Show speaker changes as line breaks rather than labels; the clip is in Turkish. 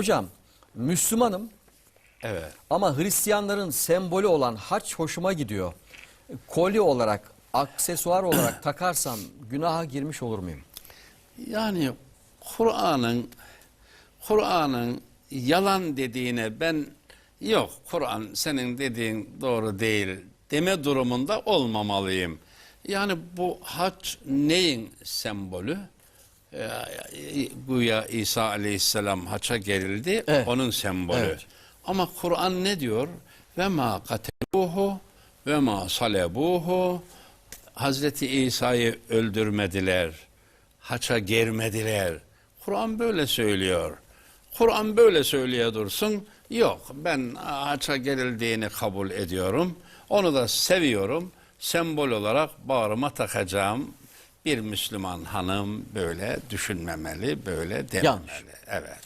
Hocam Müslümanım
Evet.
ama Hristiyanların sembolü olan haç hoşuma gidiyor. Kolye olarak, aksesuar olarak takarsam günaha girmiş olur muyum?
Yani Kur'an'ın Kur'an'ın yalan dediğine ben yok Kur'an senin dediğin doğru değil deme durumunda olmamalıyım. Yani bu hac neyin sembolü? Ee, Güya İsa aleyhisselam haça gerildi
Evet.
onun sembolü.
Evet.
Ama Kur'an ne diyor? Ve ma kateluhu ve ma salebuhu Hazreti İsa'yı öldürmediler. Haça germediler. Kur'an böyle söylüyor. Kur'an böyle söylüyor dursun. Yok ben haça gerildiğini kabul ediyorum. Onu da seviyorum. Sembol olarak bağrıma takacağım. Bir Müslüman hanım böyle düşünmemeli, böyle dememeli.
Yanlış.
Evet.